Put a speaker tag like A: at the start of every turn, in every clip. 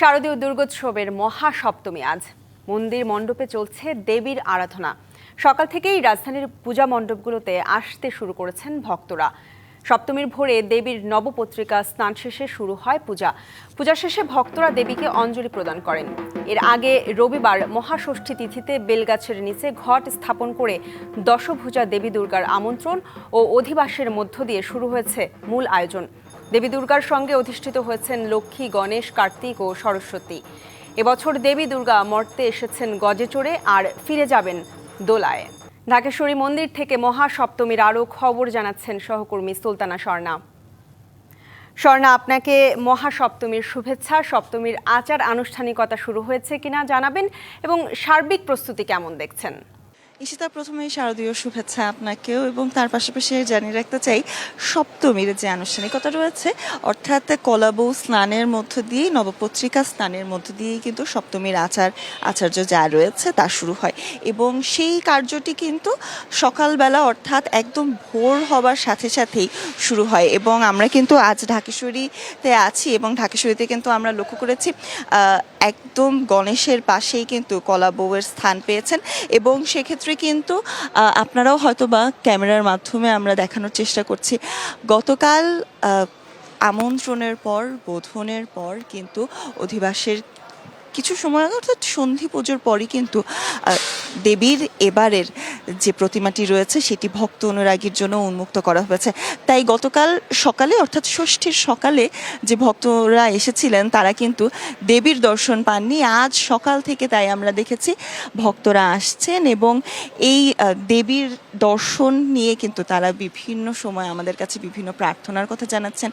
A: শারদীয় দুর্গোৎসবের মহাসপ্তমী আজ। মন্দির মণ্ডপে চলছে দেবীর আরাধনা। সকাল থেকেই রাজধানীর পূজা মণ্ডপগুলোতে আসতে শুরু করেছেন ভক্তরা। সপ্তমীর ভোরে দেবীর নবপত্রিকা স্নান শেষে শুরু হয় পূজা। পূজা শেষে ভক্তরা দেবীকে অঞ্জলি প্রদান করেন। এর আগে রবিবার মহাষষ্ঠী তিথিতে বেলগাছের নিচে ঘট স্থাপন করে দশভুজা দেবী দুর্গার আমন্ত্রণ ও অধিবাসের মধ্য দিয়ে শুরু হয়েছে মূল আয়োজন। দেবী দুর্গার সঙ্গে অধিষ্ঠিত হয়েছেন লক্ষ্মী, গণেশ, কার্তিক ও সরস্বতী। এবছর দেবী দুর্গা মর্তে এসেছেন গজে চড়ে আর ফিরে যাবেন দোলায়। ঢাকেশ্বরী মন্দির থেকে মহাসপ্তমীর আরও খবর জানাচ্ছেন সহকর্মী সুলতানা স্বর্ণা। স্বর্ণা, আপনাকে মহাসপ্তমীর শুভেচ্ছা। সপ্তমীর আচার আনুষ্ঠানিকতা শুরু হয়েছে কিনা জানাবেন এবং সার্বিক প্রস্তুতি কেমন দেখছেন?
B: ঈশিতা, প্রথমেই শারদীয় শুভেচ্ছা আপনাকেও এবং তার পাশাপাশি জানিয়ে রাখতে চাই সপ্তমীর যে আনুষ্ঠানিকতা রয়েছে, অর্থাৎ কলাবৌ স্নানের মধ্য দিয়েই, নবপত্রিকা স্নানের মধ্য দিয়েই কিন্তু সপ্তমীর আচার, আচার্য যা রয়েছে তা শুরু হয় এবং সেই কার্যটি কিন্তু সকালবেলা, অর্থাৎ একদম ভোর হবার সাথে সাথেই শুরু হয় এবং আমরা কিন্তু আজ ঢাকেশ্বরীতে আছি এবং ঢাকেশ্বরীতে কিন্তু আমরা লক্ষ্য করেছি একদম গণেশের পাশেই কিন্তু কলা বউয়ের স্থান পেয়েছেন এবং সেক্ষেত্রে কিন্তু আপনারাও হয়তো বা ক্যামেরার মাধ্যমে আমরা দেখানোর চেষ্টা করছি। গতকাল আমন্ত্রণের পর, বোধনের পর কিন্তু অধিবাসের কিছু সময়, অর্থাৎ সন্ধি পুজোর পরই কিন্তু দেবীর এবারের যে প্রতিমাটি রয়েছে সেটি ভক্ত অনুরাগীর জন্য উন্মুক্ত করা হয়েছে। তাই গতকাল সকালে, অর্থাৎ ষষ্ঠীর সকালে যে ভক্তরা এসেছিলেন, তারা কিন্তু দেবীর দর্শন পাননি। আজ সকাল থেকে তাই আমরা দেখেছি ভক্তরা আসছেন এবং এই দেবীর দর্শন নিয়ে কিন্তু তারা বিভিন্ন সময় আমাদের কাছে বিভিন্ন প্রার্থনার কথা জানাচ্ছেন।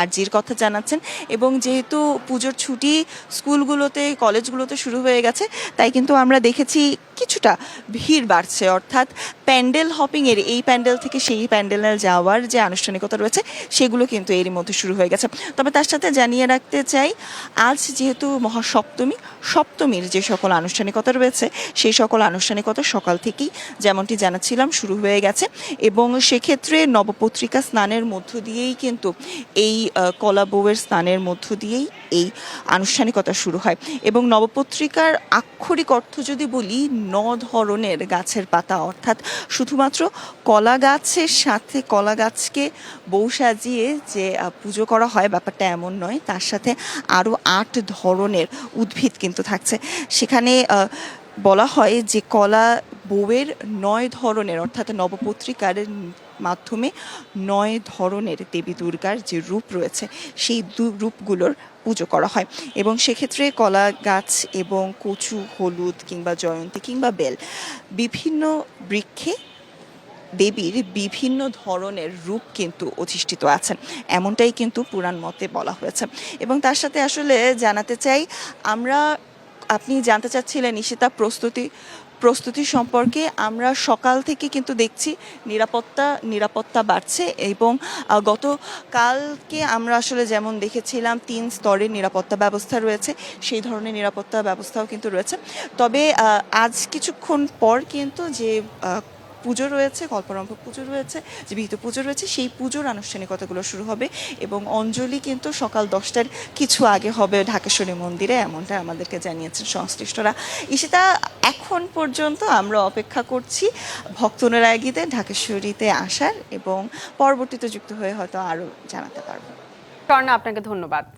B: আরজির কথা জানাচ্ছেন। এবং যেহেতু পুজোর ছুটি স্কুলগুলোতে, কলেজগুলোতে শুরু হয়ে গেছে, তাই কিন্তু আমরা দেখেছি কিছুটা ভিড় বাড়ছে। অর্থাৎ প্যান্ডেল হপিংয়ের এই প্যান্ডেল থেকে সেই প্যান্ডেলে যাওয়ার যে আনুষ্ঠানিকতা রয়েছে, সেগুলো কিন্তু এরই মধ্যে শুরু হয়ে গেছে। তবে তার সাথে জানিয়ে রাখতে চাই, আজ যেহেতু মহাসপ্তমী, সপ্তমীর যে সকল আনুষ্ঠানিকতা রয়েছে, সেই সকল আনুষ্ঠানিকতা সকাল থেকেই যেমনটি জানাচ্ছিলাম, শুরু হয়ে গেছে। এবং সেক্ষেত্রে নবপত্রিকা স্নানের মধ্য দিয়েই কিন্তু এই কলা বউয়ের স্নানের মধ্য দিয়েই এই আনুষ্ঠানিকতা শুরু হয়। এবং নবপত্রিকার আক্ষরিক অর্থ যদি বলি ন ধরনের গাছের পাতা, অর্থাৎ শুধুমাত্র কলা গাছের সাথে কলা গাছকে বউ সাজিয়ে যে পুজো করা হয়, ব্যাপারটা এমন নয়, তার সাথে আরও আট ধরনের উদ্ভিদ কিন্তু থাকছে। সেখানে বলা হয় যে কলা বউয়ের নয় ধরনের, অর্থাৎ নবপত্রিকার মাধ্যমে নয় ধরনের দেবী দুর্গার যে রূপ রয়েছে, সেই দু- রূপগুলোর পুজো করা হয়। এবং সেক্ষেত্রে কলা গাছ এবং কচু, হলুদ কিংবা জয়ন্তী কিংবা বেল বিভিন্ন বৃক্ষে দেবীর বিভিন্ন ধরনের রূপ কিন্তু অধিষ্ঠিত আছেন এমনটাই কিন্তু পুরাণ মতে বলা হয়েছে। এবং তার সাথে আসলে জানাতে চাই, আমরা, আপনি জানতে চাচ্ছিলেন ঈশিতা প্রস্তুতি প্রস্তুতি সম্পর্কে আমরা সকাল থেকে কিন্তু দেখছি নিরাপত্তা নিরাপত্তা বাড়ছে এবং গত গতকালকে আমরা আসলে যেমন দেখেছিলাম তিন স্তরের নিরাপত্তা ব্যবস্থা রয়েছে, সেই ধরনের নিরাপত্তা ব্যবস্থাও কিন্তু রয়েছে। তবে আজ কিছুক্ষণ পর কিন্তু যে পুজো রয়েছে কল্পরম্ভ পুজো রয়েছে, যে বিহিত পুজো রয়েছে, সেই পুজোর আনুষ্ঠানিকতাগুলো শুরু হবে এবং অঞ্জলি কিন্তু সকাল দশটার কিছু আগে হবে ঢাকেশ্বরী মন্দিরে এমনটা আমাদেরকে জানিয়েছেন সংশ্লিষ্টরা। ইসিতা এখন পর্যন্ত আমরা অপেক্ষা করছি ভক্ত অনুরাগীদের ঢাকেশ্বরীতে আসার এবং পরবর্তীতে যুক্ত হয়ে হয়তো আরও জানাতে পারব।
A: স্বর্ণা, আপনাকে ধন্যবাদ।